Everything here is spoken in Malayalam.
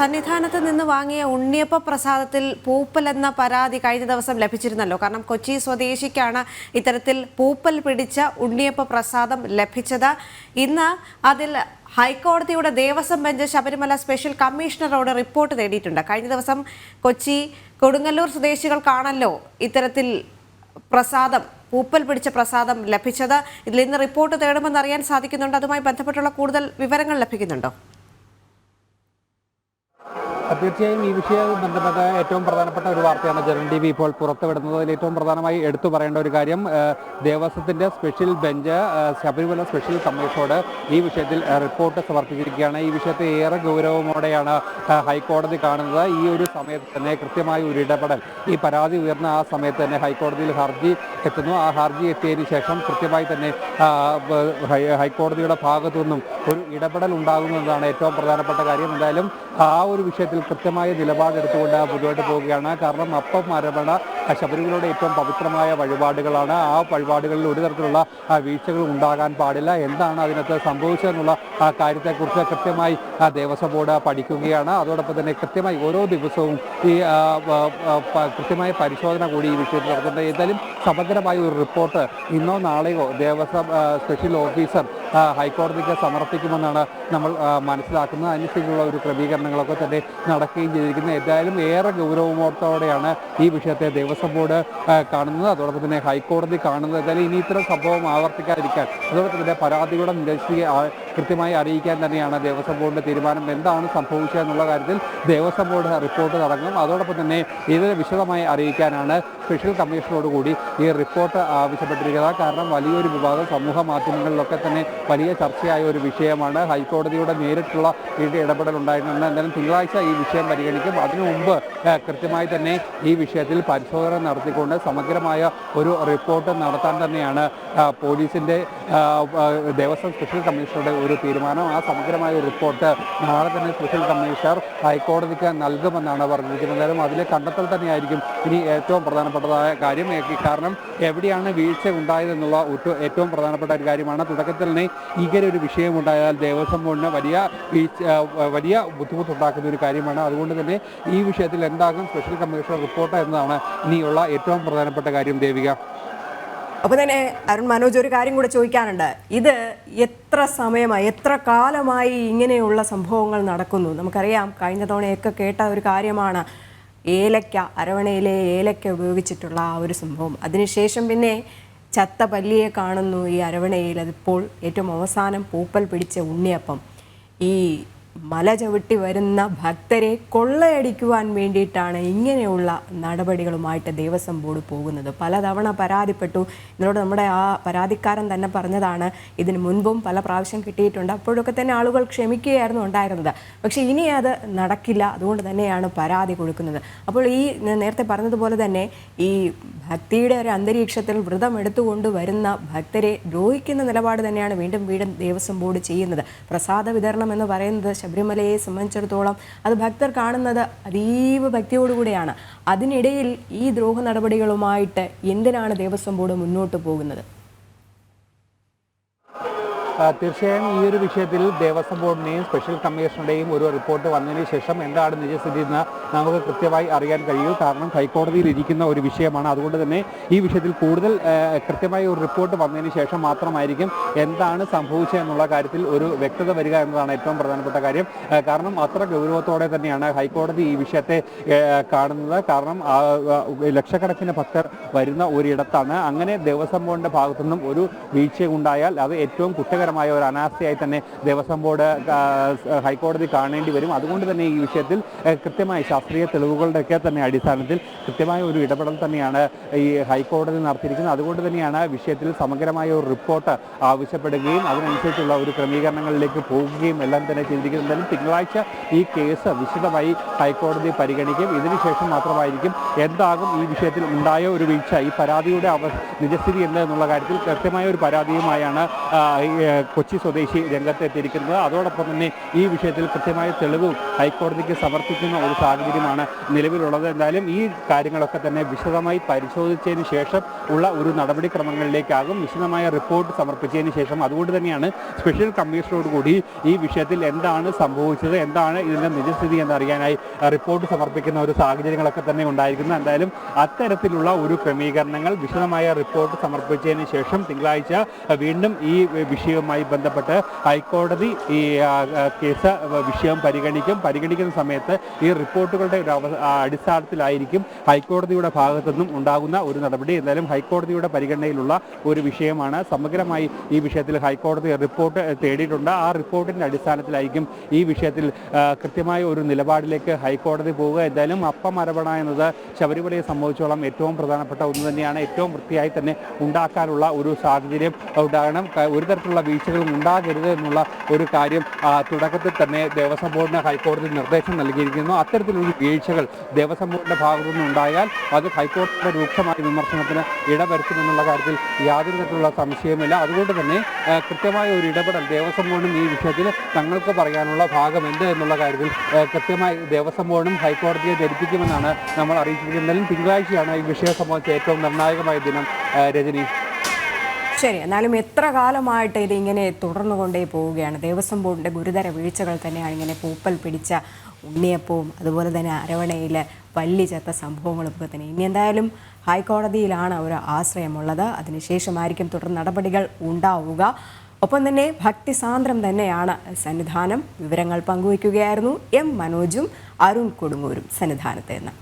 സന്നിധാനത്ത് നിന്ന് വാങ്ങിയ ഉണ്ണിയപ്പ പ്രസാദത്തിൽ പൂപ്പൽ എന്ന പരാതി കഴിഞ്ഞ ദിവസം ലഭിച്ചിരുന്നല്ലോ. കാരണം കൊച്ചി സ്വദേശിക്കാണ് ഇത്തരത്തിൽ പൂപ്പൽ പിടിച്ച ഉണ്ണിയപ്പ പ്രസാദം ലഭിച്ചത്. ഇന്ന് അതിൽ ഹൈക്കോടതിയുടെ ദേവസ്വം ബെഞ്ച് ശബരിമല സ്പെഷ്യൽ കമ്മീഷണറോട് റിപ്പോർട്ട് തേടിയിട്ടുണ്ട്. കഴിഞ്ഞ ദിവസം കൊച്ചി കൊടുങ്ങല്ലൂർ സ്വദേശികൾക്കാണല്ലോ ഇത്തരത്തിൽ പ്രസാദം പൂപ്പൽ പിടിച്ച പ്രസാദം ലഭിച്ചത്. ഇതിൽ ഇന്ന് റിപ്പോർട്ട് തേടുമെന്ന് അറിയാൻ സാധിക്കുന്നുണ്ട്. അതുമായി ബന്ധപ്പെട്ടുള്ള കൂടുതൽ വിവരങ്ങൾ ലഭിക്കുന്നുണ്ടോ? തീർച്ചയായും ഈ വിഷയം ബന്ധപ്പെട്ട ഏറ്റവും പ്രധാനപ്പെട്ട ഒരു വാർത്തയാണ് ജനൻ ടി വി ഇപ്പോൾ പുറത്തുവിടുന്നത്. അതിൽ ഏറ്റവും പ്രധാനമായി എടുത്തു പറയേണ്ട ഒരു കാര്യം ദേവസ്വത്തിന്റെ സ്പെഷ്യൽ ബെഞ്ച് ശബരിമല സ്പെഷ്യൽ കമ്മീഷനോട് ഈ വിഷയത്തിൽ റിപ്പോർട്ട് സമർപ്പിച്ചിരിക്കുകയാണ്. ഈ വിഷയത്തെ ഏറെ ഗൗരവമോടെയാണ് ഹൈക്കോടതി കാണുന്നത്. ഈ ഒരു സമയത്ത് തന്നെ കൃത്യമായ ഒരു ഇടപെടൽ ഈ പരാതി ഉയർന്ന ആ സമയത്ത് തന്നെ ഹൈക്കോടതിയിൽ ഹർജി എത്തുന്നു. ആ ഹർജി എത്തിയതിനു ശേഷം കൃത്യമായി തന്നെ ഹൈക്കോടതിയുടെ ഭാഗത്തു നിന്നും ഒരു ഇടപെടൽ ഉണ്ടാകുന്നതാണ് ഏറ്റവും പ്രധാനപ്പെട്ട കാര്യം. എന്തായാലും ആ ഒരു വിഷയത്തിൽ കൃത്യമായ നിലപാടെടുത്തുകൊണ്ട് മുന്നോട്ട് പോവുകയാണ്. കാരണം അപ്പം മരമണ ശബരിമലയുടെ ഏറ്റവും പവിത്രമായ വഴിപാടുകളാണ്. ആ വഴിപാടുകളിൽ ഒരു തരത്തിലുള്ള വീഴ്ചകൾ ഉണ്ടാകാൻ പാടില്ല. എന്താണ് അതിനകത്ത് സംഭവിച്ചതെന്നുള്ള കാര്യത്തെക്കുറിച്ച് കൃത്യമായി ദേവസ്വം ബോർഡ് പഠിക്കുകയാണ്. അതോടൊപ്പം തന്നെ കൃത്യമായി ഓരോ ദിവസവും ഈ കൃത്യമായ പരിശോധന കൂടി ഈ വിഷയത്തിൽ നടത്തുന്നുണ്ട് ഏതായാലും സമഗ്രമായ ഒരു റിപ്പോർട്ട് ഇന്നോ നാളെയോ ദേവസ്വം സ്പെഷ്യൽ ഓഫീസർ ഹൈക്കോടതിക്ക് സമർപ്പിക്കുമെന്നാണ് നമ്മൾ മനസ്സിലാക്കുന്നത്. അതിനനുസരിച്ചുള്ള ഒരു ക്രമീകരണങ്ങളൊക്കെ തന്നെ നടക്കുകയും ചെയ്തിരിക്കുന്നത് ഏതായാലും ഏറെ ഗൗരവമോർത്തോടെയാണ് ഈ വിഷയത്തെ ദേവസ്വം ബോർഡ് കാണുന്നത്. അതോടൊപ്പം തന്നെ ഹൈക്കോടതി കാണുന്നത്. എന്തായാലും ഇനി ഇത്തരം സംഭവം ആവർത്തിക്കാതിരിക്കാൻ അതോടൊപ്പം തന്നെ പരാതികളുടെ ആ- കൃത്യമായി അറിയിക്കാൻ തന്നെയാണ് ദേവസ്വം ബോർഡിന്റെ തീരുമാനം. എന്താണ് സംഭവിച്ചത് എന്നുള്ള കാര്യത്തിൽ ദേവസ്വം ബോർഡ് റിപ്പോർട്ട് തുടങ്ങും അതോടൊപ്പം തന്നെ ഇതിനെ വിശദമായി അറിയിക്കാനാണ് സ്പെഷ്യൽ കമ്മീഷനോട് കൂടി ഈ റിപ്പോർട്ട് ആവശ്യപ്പെട്ടിരിക്കുന്നത്. കാരണം വലിയൊരു വിവാദം സമൂഹ മാധ്യമങ്ങളിലൊക്കെ തന്നെ വലിയ ചർച്ചയായ ഒരു വിഷയമാണ്. ഹൈക്കോടതിയുടെ നേരിട്ടുള്ള ഇടപെടൽ ഉണ്ടായിട്ടുണ്ട്. എന്തായാലും തിങ്കളാഴ്ച ഈ വിഷയം പരിഗണിക്കും. അതിനു മുമ്പ് കൃത്യമായി തന്നെ ഈ വിഷയത്തിൽ പരിശോധന നടത്തിക്കൊണ്ട് സമഗ്രമായ ഒരു റിപ്പോർട്ട് നടത്താൻ തന്നെയാണ് പോലീസിന്റെ ദേവസ്വം സ്പെഷ്യൽ കമ്മീഷണറുടെ ഒരു തീരുമാനം. ആ സമഗ്രമായ റിപ്പോർട്ട് നാളെ തന്നെ സ്പെഷ്യൽ കമ്മീഷണർ ഹൈക്കോടതിക്ക് നൽകുമെന്നാണ് പറഞ്ഞിരിക്കുന്നത്. എന്തായാലും അതിലെ കണ്ടെത്തൽ തന്നെയായിരിക്കും ഇനി ഏറ്റവും പ്രധാനപ്പെട്ടതായ കാര്യം. കാരണം എവിടെയാണ് വീഴ്ച ഉണ്ടായതെന്നുള്ള ഏറ്റവും പ്രധാനപ്പെട്ട ഒരു കാര്യമാണ്. തുടക്കത്തിൽ തന്നെ ഇങ്ങനെ ഒരു വിഷയം ഉണ്ടായാൽ ദേവസ്വം ബോർഡിന് വലിയ വീഴ്ച വലിയ ബുദ്ധിമുട്ടുണ്ടാക്കുന്ന ഒരു കാര്യമാണ്. അതുകൊണ്ട് തന്നെ ഈ വിഷയത്തിൽ എന്താകും? സ്പെഷ്യൽ കമ്മീഷണർ റിപ്പോർട്ട് എന്നതാണ് ഇനിയുള്ള ഏറ്റവും പ്രധാനപ്പെട്ട കാര്യം ദേവിക. അപ്പോൾ തന്നെ അരുൺ മനോജ് ഒരു കാര്യം കൂടെ ചോദിക്കാനുണ്ട്. ഇത് എത്ര സമയമായി എത്ര കാലമായി ഇങ്ങനെയുള്ള സംഭവങ്ങൾ നടക്കുന്നു? നമുക്കറിയാം കഴിഞ്ഞ തവണയൊക്കെ കേട്ട ഒരു കാര്യമാണ്. ഏലക്ക അരവണയിലെ ഏലക്ക ഉപയോഗിച്ചിട്ടുള്ള ആ ഒരു സംഭവം. അതിനുശേഷം പിന്നെ ചത്ത പല്ലിയെ കാണുന്നു ഈ അരവണയിൽ. അതിപ്പോൾ ഏറ്റവും അവസാനം പൂപ്പൽ പിടിച്ച ഉണ്ണിയപ്പം. ഈ മല ചവിട്ടി വരുന്ന ഭക്തരെ കൊള്ളയടിക്കുവാൻ വേണ്ടിയിട്ടാണ് ഇങ്ങനെയുള്ള നടപടികളുമായിട്ട് ദേവസ്വം ബോർഡ് പോകുന്നത്. പലതവണ പരാതിപ്പെട്ടു. ഇതിനോട് നമ്മുടെ ആ പരാതിക്കാരൻ തന്നെ പറഞ്ഞതാണ് ഇതിന് മുൻപും പല പ്രാവശ്യം കിട്ടിയിട്ടുണ്ട്. അപ്പോഴൊക്കെ തന്നെ ആളുകൾ ക്ഷമിക്കുകയായിരുന്നു ഉണ്ടായിരുന്നത്. പക്ഷേ ഇനി അത് നടക്കില്ല. അതുകൊണ്ട് തന്നെയാണ് പരാതി കൊടുക്കുന്നത്. അപ്പോൾ ഈ നേരത്തെ പറഞ്ഞതുപോലെ തന്നെ ഈ ഭക്തിയുടെ ഒരു അന്തരീക്ഷത്തിൽ വ്രതം എടുത്തുകൊണ്ട് വരുന്ന ഭക്തരെ ദ്രോഹിക്കുന്ന നിലപാട് തന്നെയാണ് വീണ്ടും വീണ്ടും ദേവസ്വം ബോർഡ് ചെയ്യുന്നത്. പ്രസാദ വിതരണം എന്ന് പറയുന്നത് ശബരിമലയെ സംബന്ധിച്ചിടത്തോളം അത് ഭക്തർ കാണുന്നത് അതീവ ഭക്തിയോടുകൂടിയാണ്. അതിനിടയിൽ ഈ ദ്രോഹ നടപടികളുമായിട്ട് എന്തിനാണ് ദേവസ്വം ബോർഡ് മുന്നോട്ട് പോകുന്നത്? തീർച്ചയായും ഈ ഒരു വിഷയത്തിൽ ദേവസ്വം ബോർഡിനെയും സ്പെഷ്യൽ കമ്മീഷണറുടെയും ഒരു റിപ്പോർട്ട് വന്നതിന് ശേഷം എന്താണ് നിജസ്ഥിതി എന്ന് നമുക്ക് കൃത്യമായി അറിയാൻ കഴിയൂ. കാരണം ഹൈക്കോടതിയിൽ ഇരിക്കുന്ന ഒരു വിഷയമാണ്. അതുകൊണ്ട് തന്നെ ഈ വിഷയത്തിൽ കൂടുതൽ കൃത്യമായ ഒരു റിപ്പോർട്ട് വന്നതിന് ശേഷം മാത്രമായിരിക്കും എന്താണ് സംഭവിച്ചത് എന്നുള്ള കാര്യത്തിൽ ഒരു വ്യക്തത വരിക എന്നതാണ് ഏറ്റവും പ്രധാനപ്പെട്ട കാര്യം. കാരണം അത്ര ഗൗരവത്തോടെ തന്നെയാണ് ഹൈക്കോടതി ഈ വിഷയത്തെ കാണുന്നത്. കാരണം ലക്ഷക്കണക്കിന് ഭക്തർ വരുന്ന ഒരിടത്താണ്. അങ്ങനെ ദേവസ്വം ബോർഡിന്റെ ഭാഗത്തുനിന്നും ഒരു വീഴ്ച ഉണ്ടായാൽ അത് ഏറ്റവും കുറ്റകരമായ ഒരു അനാസ്ഥയായി തന്നെ ദേവസ്വം ബോർഡ് ഹൈക്കോടതി കാണേണ്ടി വരും. അതുകൊണ്ട് തന്നെ ഈ വിഷയത്തിൽ കൃത്യമായി ശാസ്ത്രീയ തെളിവുകളുടെയൊക്കെ തന്നെ അടിസ്ഥാനത്തിൽ കൃത്യമായ ഒരു ഇടപെടൽ തന്നെയാണ് ഈ ഹൈക്കോടതി നടത്തിയിരിക്കുന്നത്. അതുകൊണ്ട് തന്നെയാണ് വിഷയത്തിൽ സമഗ്രമായ ഒരു റിപ്പോർട്ട് ആവശ്യപ്പെടുകയും അതിനനുസരിച്ചുള്ള ഒരു ക്രമീകരണങ്ങളിലേക്ക് പോകുകയും എല്ലാം തന്നെ ചെയ്തിരിക്കുന്നത്. തിങ്കളാഴ്ച ഈ കേസ് വിശദമായി ഹൈക്കോടതി പരിഗണിക്കും. ഇതിനുശേഷം മാത്രമായിരിക്കും എന്താകും ഈ വിഷയത്തിൽ ഉണ്ടായ ഒരു വീഴ്ച. ഈ പരാതിയുടെ അവ നിജസ്ഥിതി എന്താ എന്നുള്ള കാര്യത്തിൽ കൃത്യമായ ഒരു പരാതിയുമായാണ് കൊച്ചി സ്വദേശി രംഗത്തെത്തിയിരിക്കുന്നത്. അതോടൊപ്പം തന്നെ ഈ വിഷയത്തിൽ കൃത്യമായ തെളിവ് ഹൈക്കോടതിക്ക് സമർപ്പിക്കുന്ന ഒരു സാഹചര്യമാണ് നിലവിലുള്ളത്. എന്തായാലും ഈ കാര്യങ്ങളൊക്കെ തന്നെ വിശദമായി പരിശോധിച്ചതിന് ശേഷം ഉള്ള ഒരു നടപടിക്രമങ്ങളിലേക്കാകും വിശദമായ റിപ്പോർട്ട് സമർപ്പിച്ചതിന് ശേഷം. അതുകൊണ്ട് തന്നെയാണ് സ്പെഷ്യൽ കമ്മീഷനോട് കൂടി ഈ വിഷയത്തിൽ എന്താണ് സംഭവിച്ചത് എന്താണ് ഇതിന്റെ നിജസ്ഥിതി എന്നറിയാനായി റിപ്പോർട്ട് സമർപ്പിക്കുന്ന ഒരു സാഹചര്യങ്ങളൊക്കെ തന്നെ ഉണ്ടായിരിക്കുന്നത്. എന്തായാലും അത്തരത്തിലുള്ള ഒരു ക്രമീകരണങ്ങൾ വിശദമായ റിപ്പോർട്ട് സമർപ്പിച്ചതിന് ശേഷം തിങ്കളാഴ്ച വീണ്ടും ഈ വിഷയവുമായി ബന്ധപ്പെട്ട് ഹൈക്കോടതി ഈ കേസ് വിഷയം പരിഗണിക്കും. പരിഗണിക്കുന്ന സമയത്ത് ഈ റിപ്പോർട്ടുകളുടെ ഒരു അടിസ്ഥാനത്തിലായിരിക്കും ഹൈക്കോടതിയുടെ ഭാഗത്തു നിന്നും ഉണ്ടാകുന്ന ഒരു നടപടി. എന്തായാലും ഹൈക്കോടതിയുടെ പരിഗണനയിലുള്ള ഒരു വിഷയമാണ്. സമഗ്രമായി ഈ വിഷയത്തിൽ ഹൈക്കോടതി റിപ്പോർട്ട് തേടിയിട്ടുണ്ട്. ആ റിപ്പോർട്ടിന്റെ അടിസ്ഥാനത്തിലായിരിക്കും ഈ വിഷയത്തിൽ കൃത്യമായ ഒരു നിലപാടിലേക്ക് ഹൈക്കോടതി പോവുക. എന്തായാലും അപ്പം അരവണ എന്നത് ശബരിമലയെ സംബന്ധിച്ചോളം ഏറ്റവും പ്രധാനപ്പെട്ട ഒന്ന് തന്നെയാണ്. ഏറ്റവും വൃത്തിയായി തന്നെ ഉണ്ടാക്കാനുള്ള ഒരു സാഹചര്യം ഉണ്ടാകണം. ഒരു തരത്തിലുള്ള വീഴ്ചകളും ഉണ്ടാകരുത് എന്നുള്ള ഒരു കാര്യം തുടക്കത്തിൽ തന്നെ ദേവസ്വം ബോർഡിന് ഹൈക്കോടതി നിർദ്ദേശം നൽകിയിരിക്കുന്നു. അത്തരത്തിലൊരു വീഴ്ചകൾ ദേവസ്വം ബോർഡിന്റെ ഭാഗത്തു നിന്നുണ്ടായാൽ അത് ഹൈക്കോടതിയുടെ രൂക്ഷമായ വിമർശനത്തിന് ഇടവരുത്തുമെന്നുള്ള കാര്യത്തിൽ യാതൊരു തരത്തിലുള്ള സംശയമില്ല അതുകൊണ്ട് തന്നെ കൃത്യമായ ഒരു ഇടപെടൽ ദേവസ്വം ബോർഡും ഈ വിഷയത്തിൽ തങ്ങൾക്ക് പറയാനുള്ള ഭാഗം എന്ത് എന്നുള്ള കാര്യത്തിൽ കൃത്യമായി ദേവസ്വം ബോർഡും ഹൈക്കോടതിയെ ധരിപ്പിക്കുമെന്നാണ് നമ്മൾ അറിയിച്ചിരിക്കുന്നത്. എന്തായാലും തിങ്കളാഴ്ചയാണ് ഈ വിഷയം സംബന്ധിച്ച് ഏറ്റവും നിർണായകമായ ദിനം രജനീഷ്. രജനി ശരി എന്നാലും എത്ര കാലമായിട്ട് ഇത് ഇങ്ങനെ തുടർന്നുകൊണ്ടേ പോവുകയാണ്. ദേവസ്വം ബോർഡിന്റെ ഗുരുതര വീഴ്ചകൾ തന്നെയാണ് ഇങ്ങനെ പൂപ്പൽ പിടിച്ച ഉണ്ണിയപ്പവും അതുപോലെ തന്നെ അരവണയിൽ പല്ലി ചത്ത സംഭവങ്ങളൊക്കെ തന്നെ. ഇനി എന്തായാലും ഹൈക്കോടതിയിലാണ് ഒരു ആശ്രയമുള്ളത്. അതിനുശേഷമായിരിക്കും തുടർ നടപടികൾ ഉണ്ടാവുക. ഒപ്പം തന്നെ ഭക്തിസാന്ദ്രം തന്നെയാണ് സന്നിധാനം. വിവരങ്ങൾ പങ്കുവയ്ക്കുകയായിരുന്നു എം മനോജും അരുൺ കൊടുങ്ങൂരും സന്നിധാനത്ത് നിന്ന്.